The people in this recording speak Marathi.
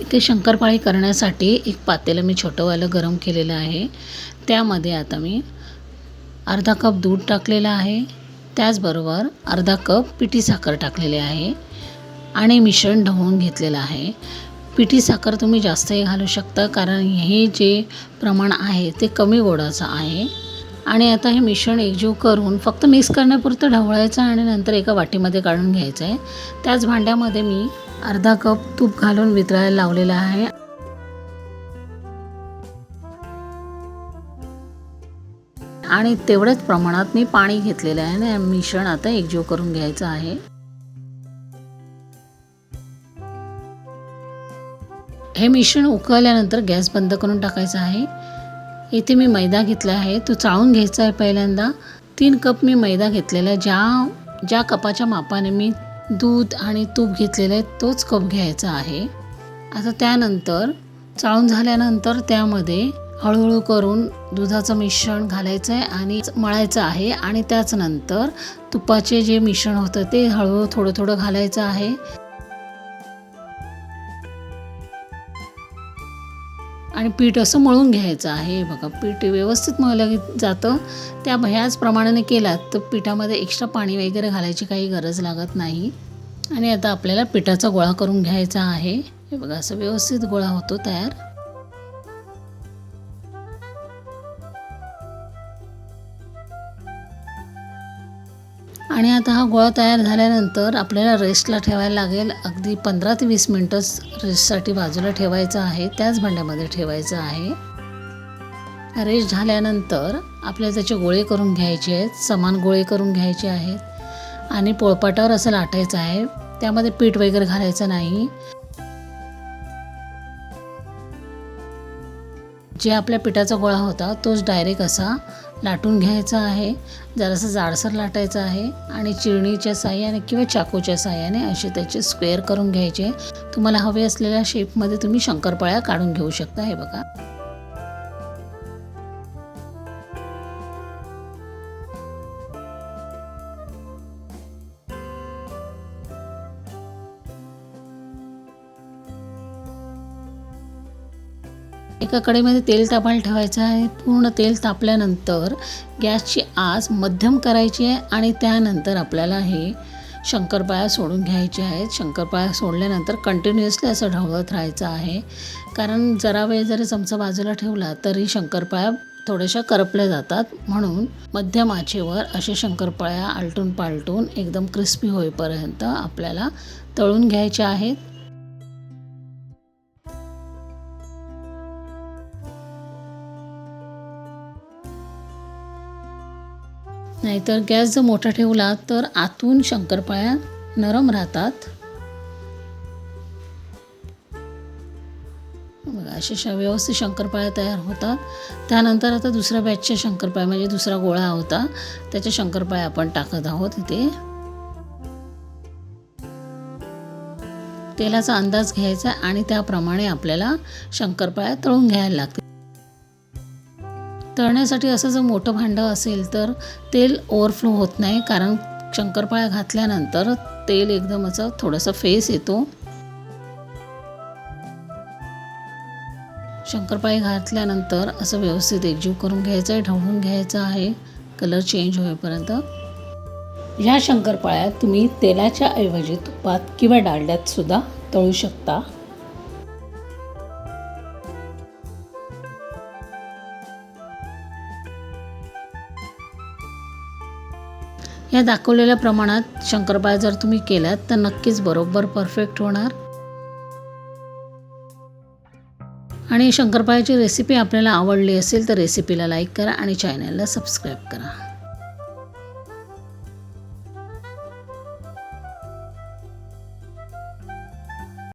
इथे शंकरपाळी करण्यासाठी एक पातेलं मी छोटंवालं गरम केलेलं आहे. त्यामध्ये आता मी अर्धा कप दूध टाकलेलं आहे. त्याचबरोबर अर्धा कप पिठी साखर टाकलेली आहे आणि मिश्रण ढवळून घेतलेलं आहे. पिठी साखर तुम्ही जास्तही घालू शकता कारण हे जे प्रमाण आहे ते कमी गोडाचं आहे. आणि आता हे मिश्रण एकजीव करून फक्त मिक्स करण्यापुरतं ढवळायचं आणि नंतर एका वाटीमध्ये काढून घ्यायचं आहे. त्याच भांड्यामध्ये मी अर्धा कप तूप घालून वितळायला लावलेलं आहे. आणि तेवढ्याच प्रमाणात मी पाणी घेतलेलं आहे आणि मिश्रण आता एकजीव करून घ्यायचं आहे. हे मिश्रण उकळल्यानंतर गॅस बंद करून टाकायचं आहे. इथे मी मैदा घेतला आहे. तो चाळून घ्यायचा आहे पहिल्यांदा. तीन कप मी मैदा घेतलेला आहे. ज्या ज्या कपाच्या मापाने मी दूध आणि तूप घेतलेलं आहे तोच कप घ्यायचा आहे. आता त्यानंतर चाळून झाल्यानंतर त्यामध्ये हळूहळू करून दुधाचं मिश्रण घालायचं आहे आणि मळायचं आहे. आणि त्याच नंतर तुपाचे जे मिश्रण होतं ते हळूहळू थोडं थोडं घालायचं आहे. आणि पीठ असं मळून घ्यायचं आहे. बघा पीठ व्यवस्थित मळलं जातं. त्या ह्याच प्रमाणाने केलात तर पिठामध्ये एक्स्ट्रा पाणी वगैरे घालायची काही गरज लागत नाही. आणि आता आपल्याला पिठाचा गोळा करून घ्यायचा आहे. हे बघा असं व्यवस्थित गोळा होतो तयार. आणि आता हा गोळा तयार झाल्यानंतर आपल्याला रेस्टला ठेवायला लागेल. अगदी पंधरा ते वीस मिनटंच रेस्टसाठी बाजूला ठेवायचं आहे. त्याच भांड्यामध्ये ठेवायचं आहे. रेस्ट झाल्यानंतर आपल्याला त्याचे गोळे करून घ्यायचे आहेत. समान गोळे करून घ्यायचे आहेत. आणि पोळपाटावर असं लाटायचं आहे. त्यामध्ये पीठ वगैरे घालायचं नाही. जे आपल्या पिठाचा गोळा होता तोच डायरेक्ट असा लाटून घ्यायचं आहे. जरासं जाडसर लाटायचं आहे आणि चिरणीच्या साह्याने किंवा चाकूच्या साह्याने असे त्याचे स्क्वेअर करून घ्यायचे. तुम्हाला हवे असलेल्या शेपमध्ये तुम्ही शंकरपाळ्या काढून घेऊ शकता हे बघा. एका कडेमध्ये तेल तापायला ठेवायचं आहे. पूर्ण तेल तापल्यानंतर गॅसची आस मध्यम करायची आहे आणि त्यानंतर आपल्याला हे शंकरपाळ्या सोडून घ्यायचे आहेत. शंकरपाळ्या सोडल्यानंतर कंटिन्युअसली असं ढवळत राहायचं आहे. कारण जरा वेळ जरी चमचा बाजूला ठेवला तरी शंकरपाळ्या थोड्याशा करपल्या जातात. म्हणून मध्यम आचेवर असे शंकरपाळ्या आलटून पालटून एकदम क्रिस्पी होईपर्यंत आपल्याला तळून घ्यायच्या आहेत. नाहीतर गॅस जर मोठा ठेवला तर आतून शंकरपाळ्या नरम राहतात. बघा अशा व्यवस्थित शंकरपाळ्या तयार होतात त्यानंतर आता दुसऱ्या बॅचच्या शंकरपाळ्या म्हणजे दुसरा गोळा होता. त्याच्या शंकरपाळ्या आपण टाकत आहोत इथे. तेलाचा अंदाज घ्यायचा आणि त्याप्रमाणे आपल्याला शंकरपाळ्या तळून घ्यायला लागतील. तळण्यासाठी असं जर मोठं भांडं असेल तर तेल ओव्हरफ्लो होत नाही कारण शंकरपाळ्या घातल्यानंतर तेल एकदम असं थोडंसं फेस येतो. शंकरपाळी घातल्यानंतर असं व्यवस्थित एकजीव करून घ्यायचं आहे ढवळून घ्यायचं आहे. कलर चेंज होईपर्यंत ह्या शंकरपाळ्या तुम्ही तेलाच्या ऐवजी तुपात किंवा डालड्यात सुद्धा तळू शकता. या दाखवलेल्या प्रमाणात शंकरपाळ्या जर तुम्ही केल्यात तर नक्कीच बरोबर परफेक्ट होणार. आणि शंकरपाळ्याची रेसिपी आपल्याला आवडली असेल तर रेसिपीला लाईक करा आणि चॅनलला सबस्क्राईब करा.